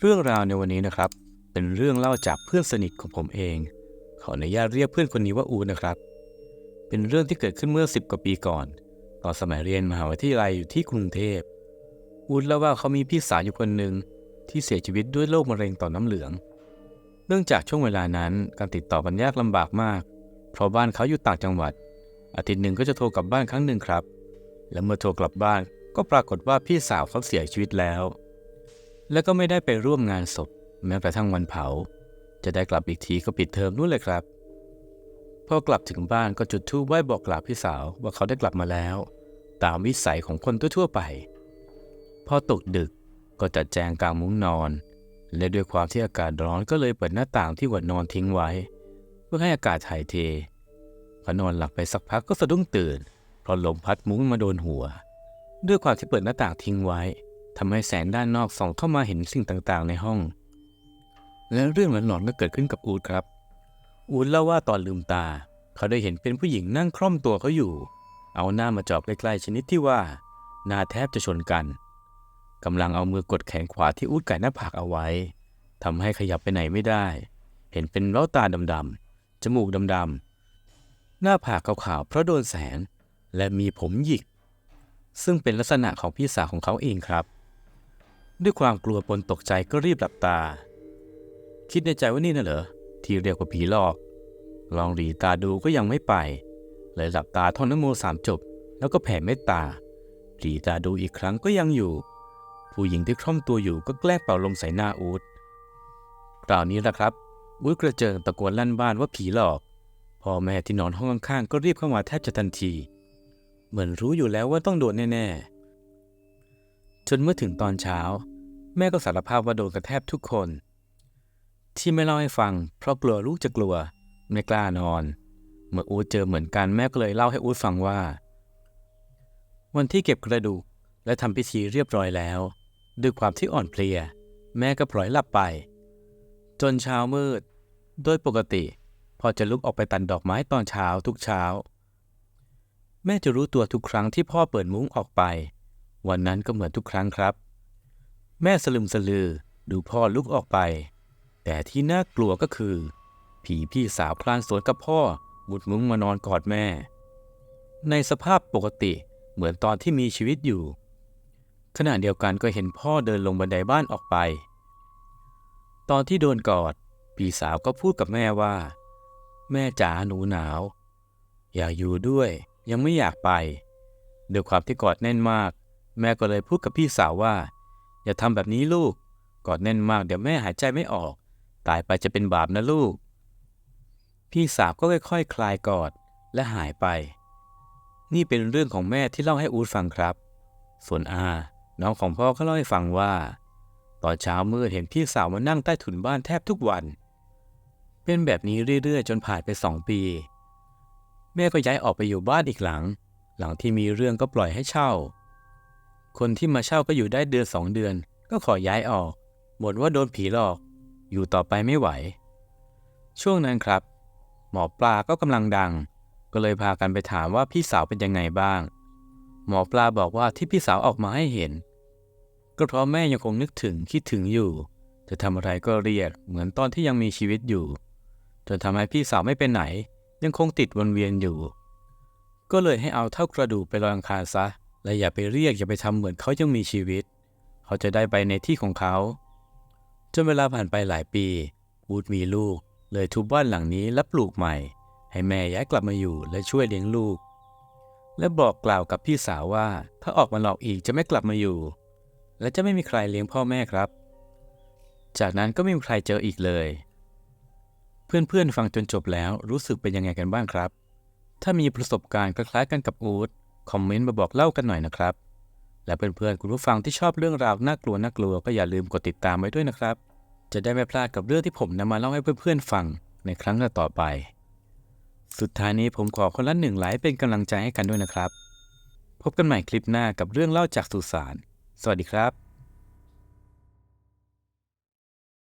เรื่องราวในวันนี้นะครับ เป็นเรื่องเล่าจากเพื่อนสนิทของผมเอง ขออนุญาตเรียกเพื่อนคนนี้ว่าอูนะครับ เป็นเรื่องที่เกิดขึ้นเมื่อ 10 กว่าปีก่อน ตอนสมัยเรียนมหาวิทยาลัยอยู่ที่กรุงเทพอูดเล่าว่าเขามีพี่สาวอยู่คนหนึ่งที่เสียชีวิตด้วยโรคมะเร็งต่อมน้ำเหลือง เนื่องจากช่วงเวลานั้นการติดต่อกันยากลำบากมาก เพราะบ้านเขาอยู่ต่างจังหวัด อาทิตย์หนึ่งก็จะโทรกลับบ้านครั้งหนึ่งครับ และเมื่อโทรกลับบ้านก็ปรากฏว่าพี่สาวเขาเสียชีวิตแล้ว และก็ไม่ได้ไปร่วมงานศพ แม้กระทั่งวันเผา จะได้กลับอีกทีก็ปิดเทอมนู่นเลยครับ พอกลับถึงบ้านก็จุดธูปไหว้บอกกล่าวพี่สาวว่าเขาได้กลับมาแล้ว ตามวิสัยของคนทั่วๆไป พอตกดึกก็จัดแจงกางมุ้งนอน และด้วยความที่อากาศร้อนก็เลยเปิดหน้าต่างที่หัวนอนทิ้งไว้ เพื่อให้อากาศถ่ายเทพอนอนหลับไปสักพักก็สะดุ้งตื่นเพราะลมพัดมุ้งมาโดนหัว ด้วยความที่เปิดหน้าต่างทิ้งไว้ ทำให้แสงด้านนอกส่องเข้ามาเห็นสิ่งต่างๆ ในห้อง และเรื่องหลอนๆก็เกิดขึ้นกับอูดครับ อูดเล่าว่าตอนลืมตา เขาได้เห็นเป็นผู้หญิงนั่งคล่อมตัวเขาอยู่ เอาหน้ามาจอบใกล้ๆชนิดที่ว่าหน้าแทบจะชนกันกำลังเอามือกดแขนขวาที่อูดไก่หน้าผากเอาไว้ทำให้ขยับไปไหนไม่ได้ เห็นเป็นเล้าตาดำๆจมูกดำๆหน้าผากขาวๆเพราะโดนแสงและมีผมหยิก ซึ่งเป็นลักษณะของพี่สาวของเขาเองครับ ด้วยความกลัวปนตกใจก็รีบหลับตา คิดในใจว่านี่น่ะเหรอที่เรียกว่าผีหลอก ลองหลีตาดูก็ยังไม่ไป เลยหลับตาท่องนโมสามจบ แล้วก็แผ่เมตตาหลีตาดูอีกครั้งก็ยังอยู่ ผู้หญิงที่คล่อมตัวอยู่ก็แกล้งเป่าลมใส่หน้าอูดคราวนี้แหละครับอูดกระเจิงตะโกนลั่นบ้านว่าผีหลอกพ่อแม่ที่นอนห้องข้างๆก็รีบเข้ามาแทบจะทันที เหมือนรู้อยู่แล้วว่าต้องโดนแน่ๆ จนเมื่อถึงตอนเช้า แม่ก็สารภาพว่าโดนกันแทบทุกคน ที่ไม่เล่าให้ฟัง เพราะกลัวลูกจะกลัว ไม่กล้านอน เมื่ออูดเจอเหมือนกันแม่ก็เลยเล่าให้อูดฟังว่า วันที่เก็บกระดูกและทำพิธีเรียบร้อยแล้ว ด้วยความที่อ่อนเพลีย แม่ก็ปล่อยหลับไป จนเช้ามืด โดยปกติ พอจะลุกออกไปตัดดอกไม้ตอนเช้าทุกเช้า แม่จะรู้ตัวทุกครั้งที่พ่อเปิดมุ้งออกไป วันนั้นก็เหมือนทุกครั้งครับ แม่สลึมสลือดูพ่อลุกออกไป แต่ที่น่ากลัวก็คือ ผีพี่สาวคลานสวนกับพ่อมุดมุ้งมานอนกอดแม่ ในสภาพปกติเหมือนตอนที่มีชีวิตอยู่ ขณะเดียวกันก็เห็นพ่อเดินลงบันไดบ้านออกไป ตอนที่โดนกอดพี่สาวก็พูดกับแม่ว่า แม่จ๋าหนูหนาว อยากอยู่ด้วยยังไม่อยากไปด้วยความที่กอดแน่นมาก แม่ก็เลยพูดกับพี่สาวว่า อย่าทำแบบนี้ลูก กอดแน่นมากเดี๋ยวแม่หายใจไม่ออก ตายไปจะเป็นบาปนะลูก พี่สาวก็ค่อยๆคคลายกอดและหายไป นี่เป็นเรื่องของแม่ที่เล่าให้อูดฟังครับ ส่วนอา น้องของพ่อก็เล่าให้ฟังว่า ตอนเช้ามืดเห็นพี่สาวมานั่งใต้ถุนบ้านแทบทุกวัน เป็นแบบนี้เรื่อยๆ จนผ่านไปสองปี แม่ก็ย้ายออกไปอยู่บ้านอีกหลัง หลังที่มีเรื่องก็ปล่อยให้เช่า คนที่มาเช่าก็อยู่ได้เดือนสองเดือน ก็ขอย้ายออกบ่นว่าโดนผีหลอก อยู่ต่อไปไม่ไหว ช่วงนั้นครับ หมอปลาก็กำลังดัง ก็เลยพากันไปถามว่าพี่สาวเป็นยังไงบ้าง หมอปลาบอกว่าที่พี่สาวออกมาให้เห็น ก็เพราะแม่ยังคงนึกถึงคิดถึงอยู่ จะทำอะไรก็เรียกเหมือนตอนที่ยังมีชีวิตอยู่จนทำให้พี่สาวไม่เป็นไหน ยังคงติดวนเวียนอยู่ ก็เลยให้เอาเท่ากระดูกไปลอยอังคารซะ และอย่าไปเรียกอย่าไปทำเหมือนเขายังมีชีวิต เขาจะได้ไปในที่ของเขาจนเวลาผ่านไปหลายปีวูดมีลูก เลยทุบบ้านหลังนี้และปลูกใหม่ ให้แม่ย้ายกลับมาอยู่และช่วยเลี้ยงลูก และบอกกล่าวกับพี่สาวว่า ถ้าออกมาหลอกอีกจะไม่กลับมาอยู่ และจะไม่มีใครเลี้ยงพ่อแม่ครับ จากนั้นก็ไม่มีใครเจออีกเลย เพื่อนๆฟังจนจบแล้วรู้สึกเป็นยังไงกันบ้างครับ ถ้ามีประสบการณ์คล้ายๆกันกับอูด คอมเมนต์มาบอกเล่ากันหน่อยนะครับ และเพื่อนๆคุณผู้ฟังที่ชอบเรื่องราวน่ากลัวน่ากลัวก็อย่าลืมกดติดตามไว้ด้วยนะครับ จะได้ไม่พลาดกับเรื่องที่ผมนำมาเล่าให้เพื่อนๆฟังในครั้งต่อไป สุดท้ายนี้ผมขอคนละหนึ่งไลค์เป็นกำลังใจให้กันด้วยนะครับ พบกันใหม่คลิปหน้ากับเรื่องเล่าจากสุสาน สวัสดีครับ